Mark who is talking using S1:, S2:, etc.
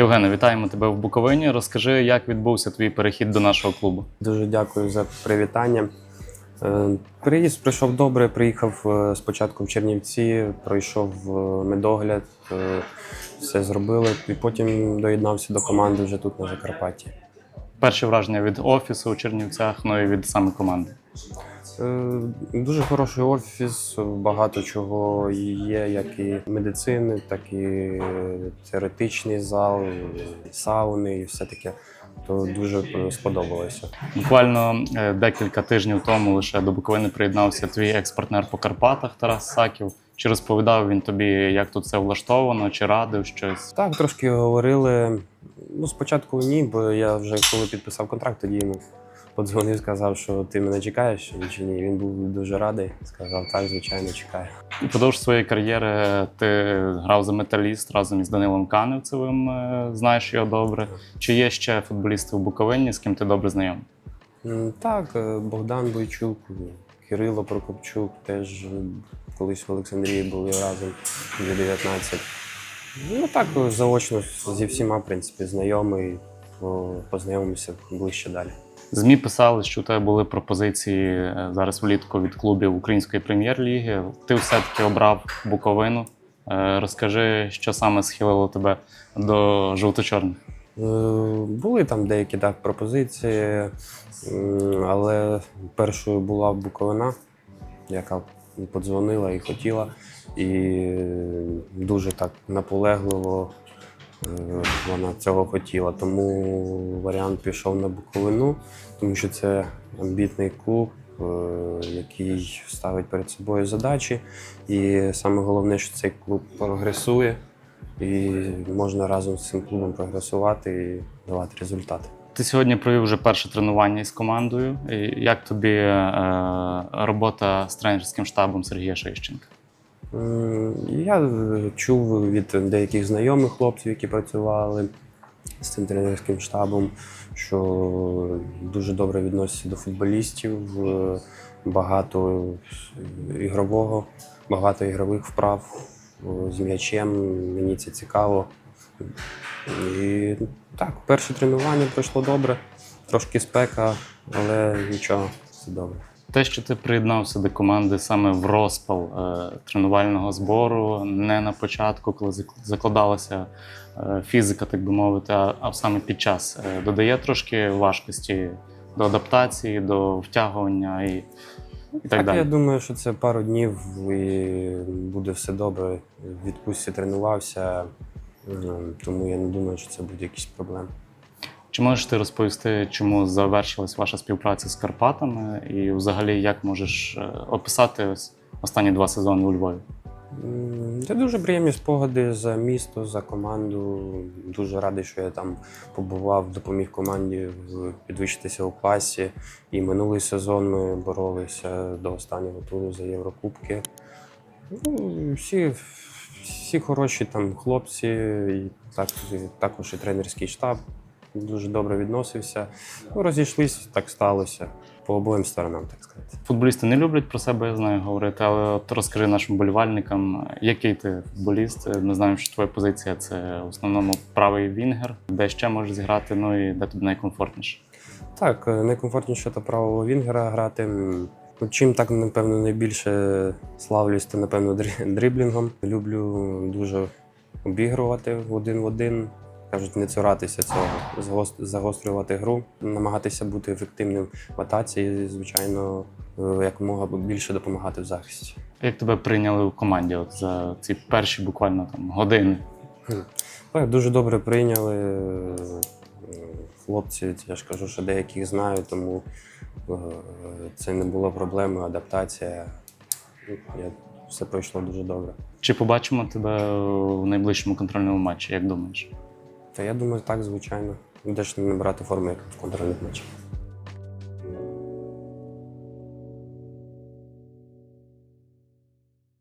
S1: Євгене, вітаємо тебе в Буковині. Розкажи, як відбувся твій перехід до нашого клубу.
S2: Дуже дякую за привітання. Е, Приїзд пройшов добре. Приїхав е, спочатку в Чернівці, пройшов е, медогляд, все зробили, і потім доєднався до команди вже тут на Закарпатті.
S1: Перші враження від офісу у Чернівцях, ну і від саме команди.
S2: Е, Дуже хороший офіс, багато чого є, як і медицини, так і теоретичний зал, сауни і все таке. То дуже сподобалося.
S1: Буквально е, декілька тижнів тому лише до Буковини приєднався твій екс-партнер по Карпатах Тарас Саків. Чи розповідав він тобі, як тут все влаштовано, чи радив щось?
S2: Так, трошки говорили. Ну, спочатку ні, бо я вже коли підписав контракт, тоді йому подзвонив, сказав, що ти мене чекаєш чи ні. Він був дуже радий. Сказав, так, звичайно, чекаю.
S1: Упродовж своєї кар'єри ти грав за металіст разом із Данилом Каневцевим, е, знаєш його добре. Чи є ще футболісти в Буковині, з ким ти добре знайомий?
S2: Так, е, Богдан Бойчук, Кирило Прокопчук теж е, колись в Олександрії були разом вже 19. Ну так, заочно зі всіма, в принципі, знайомий, познайомимося ближче далі.
S1: ЗМІ писали, що у тебе були пропозиції е, зараз влітку від клубів Української прем'єр-ліги. Ти все-таки обрав Буковину. Е, Розкажи, що саме схилило тебе до жовто-чорних.
S2: Е, Були там деякі так пропозиції, але першою була Буковина, яка подзвонила і хотіла, і дуже так наполегливо вона цього хотіла. Тому варіант пішов на Буковину, тому що це амбітний клуб, е, який ставить перед собою задачі. І саме головне, що цей клуб прогресує. І можна разом з цим клубом прогресувати і давати результати.
S1: Ти сьогодні провів вже перше тренування із командою. Як тобі е, робота з тренерським штабом Сергія Шищенка?
S2: Я е, чув від деяких знайомих хлопців, які працювали з цим тренерським штабом, що дуже добре відносяться до футболістів, е, багато ігрового, багато ігрових вправ е, з м'ячем. Мені це цікаво. І так, перше тренування пройшло добре, трошки спека, але нічого, все добре.
S1: Те, що ти приєднався до команди саме в розпал е, тренувального збору, не на початку, коли закладалася е, фізика, так би мовити, а, а саме під час, е, додає трошки важкості до адаптації, до втягування і, і так,
S2: Так,
S1: далі.
S2: я думаю, що це пару днів і буде все добре. В відпустці тренувався, тому я не думаю, що це буде якісь проблеми.
S1: Чи можеш ти розповісти, чому завершилась ваша співпраця з Карпатами, і взагалі як можеш е, описати ось останні два сезони у Львові?
S2: Це дуже приємні спогади за місто, за команду. Дуже радий, що я там побував, допоміг команді підвищитися у класі. І минулий сезон ми боролися до останнього туру за Єврокубки. Ну, всі, всі хороші там хлопці, і так, також і тренерський штаб дуже добре відносився. Ну, розійшлись, так сталося. По обоїм сторонам, так сказати.
S1: Футболісти не люблять про себе, я знаю, говорити, але от розкажи нашим болівальникам, який ти футболіст. Ми знаємо, що твоя позиція це в основному правий вінгер, де ще можеш зіграти, ну і де тобі найкомфортніше.
S2: Так, е, найкомфортніше та правого Вінгера грати. Ну, Чим так, напевно, найбільше славлюсь, то напевно дрі- дриблінгом. Люблю дуже обігрувати один в один. Кажуть, не цуратися цього, загострювати гру, намагатися бути ефективним в атаці і, звичайно, е, якомога більше допомагати в захисті.
S1: Як тебе прийняли у команді от за ці перші буквально там години?
S2: Так, дуже добре прийняли. Хлопці, я ж кажу, що деяких знаю, тому е, це не було проблеми, адаптація. Я, все пройшло дуже добре.
S1: Чи побачимо тебе в найближчому контрольному матчі? Як думаєш?
S2: Та я думаю, так, звичайно. Де ж не брати форму, як контрольних матчах.